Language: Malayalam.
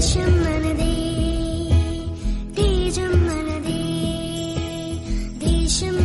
ദേശം മനതേ ദേശം ദേശം